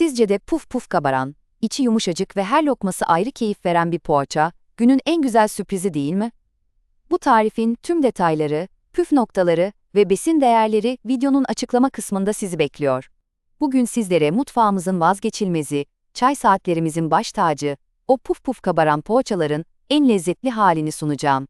Sizce de puf puf kabaran, içi yumuşacık ve her lokması ayrı keyif veren bir poğaça, günün en güzel sürprizi değil mi? Bu tarifin tüm detayları, püf noktaları ve besin değerleri videonun açıklama kısmında sizi bekliyor. Bugün sizlere mutfağımızın vazgeçilmezi, çay saatlerimizin baş tacı, o puf puf kabaran poğaçaların en lezzetli halini sunacağım.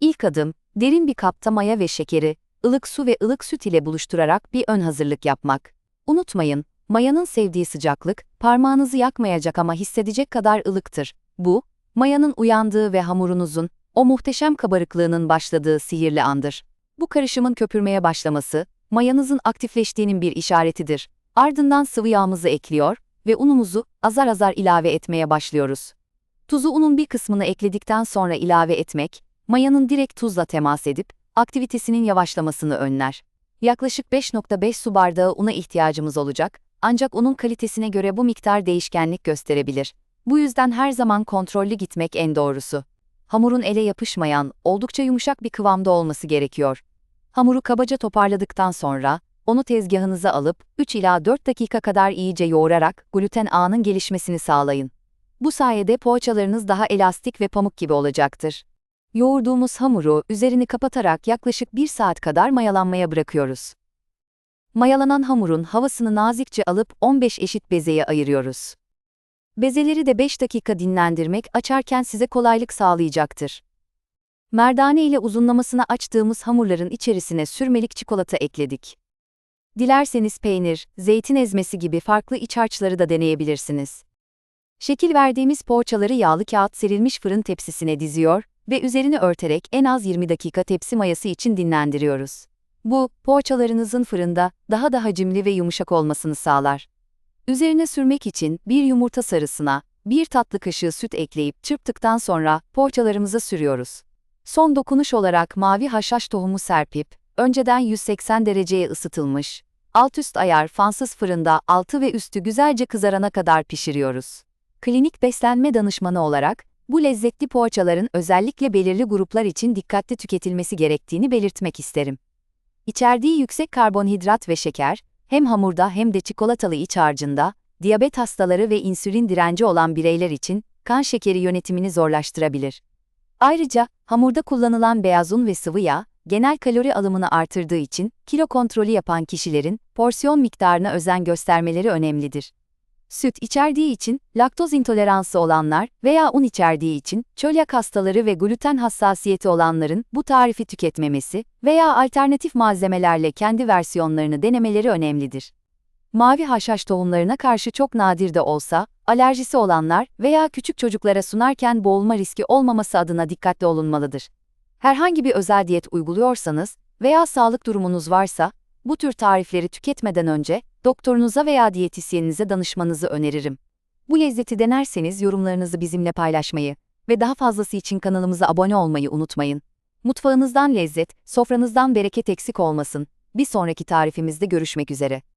İlk adım, derin bir kapta maya ve şekeri, ılık su ve ılık süt ile buluşturarak bir ön hazırlık yapmak. Unutmayın, mayanın sevdiği sıcaklık, parmağınızı yakmayacak ama hissedecek kadar ılıktır. Bu, mayanın uyandığı ve hamurunuzun, o muhteşem kabarıklığının başladığı sihirli andır. Bu karışımın köpürmeye başlaması, mayanızın aktifleştiğinin bir işaretidir. Ardından sıvı yağımızı ekliyor ve unumuzu azar azar ilave etmeye başlıyoruz. Tuzu unun bir kısmını ekledikten sonra ilave etmek, mayanın direkt tuzla temas edip, aktivitesinin yavaşlamasını önler. Yaklaşık 5.5 su bardağı una ihtiyacımız olacak, ancak unun kalitesine göre bu miktar değişkenlik gösterebilir. Bu yüzden her zaman kontrollü gitmek en doğrusu. Hamurun ele yapışmayan, oldukça yumuşak bir kıvamda olması gerekiyor. Hamuru kabaca toparladıktan sonra, onu tezgahınıza alıp 3 ila 4 dakika kadar iyice yoğurarak gluten ağının gelişmesini sağlayın. Bu sayede poğaçalarınız daha elastik ve pamuk gibi olacaktır. Yoğurduğumuz hamuru üzerini kapatarak yaklaşık 1 saat kadar mayalanmaya bırakıyoruz. Mayalanan hamurun havasını nazikçe alıp 15 eşit bezeye ayırıyoruz. Bezeleri de 5 dakika dinlendirmek açarken size kolaylık sağlayacaktır. Merdane ile uzunlamasına açtığımız hamurların içerisine sürmelik çikolata ekledik. Dilerseniz peynir, zeytin ezmesi gibi farklı iç harçları da deneyebilirsiniz. Şekil verdiğimiz poğaçaları yağlı kağıt serilmiş fırın tepsisine diziyor ve üzerini örterek en az 20 dakika tepsi mayası için dinlendiriyoruz. Bu, poğaçalarınızın fırında daha da hacimli ve yumuşak olmasını sağlar. Üzerine sürmek için bir yumurta sarısına, bir tatlı kaşığı süt ekleyip çırptıktan sonra poğaçalarımıza sürüyoruz. Son dokunuş olarak mavi haşhaş tohumu serpip, önceden 180 dereceye ısıtılmış, alt üst ayar fansız fırında altı ve üstü güzelce kızarana kadar pişiriyoruz. Klinik beslenme danışmanı olarak, bu lezzetli poğaçaların özellikle belirli gruplar için dikkatli tüketilmesi gerektiğini belirtmek isterim. İçerdiği yüksek karbonhidrat ve şeker, hem hamurda hem de çikolatalı iç harcında, diyabet hastaları ve insülin direnci olan bireyler için kan şekeri yönetimini zorlaştırabilir. Ayrıca, hamurda kullanılan beyaz un ve sıvı yağ, genel kalori alımını artırdığı için kilo kontrolü yapan kişilerin porsiyon miktarına özen göstermeleri önemlidir. Süt içerdiği için laktoz intoleransı olanlar veya un içerdiği için çölyak hastaları ve gluten hassasiyeti olanların bu tarifi tüketmemesi veya alternatif malzemelerle kendi versiyonlarını denemeleri önemlidir. Mavi haşhaş tohumlarına karşı çok nadir de olsa, alerjisi olanlar veya küçük çocuklara sunarken boğulma riski olmaması adına dikkatli olunmalıdır. Herhangi bir özel diyet uyguluyorsanız veya sağlık durumunuz varsa, bu tür tarifleri tüketmeden önce doktorunuza veya diyetisyeninize danışmanızı öneririm. Bu lezzeti denerseniz yorumlarınızı bizimle paylaşmayı ve daha fazlası için kanalımıza abone olmayı unutmayın. Mutfağınızdan lezzet, sofranızdan bereket eksik olmasın. Bir sonraki tarifimizde görüşmek üzere.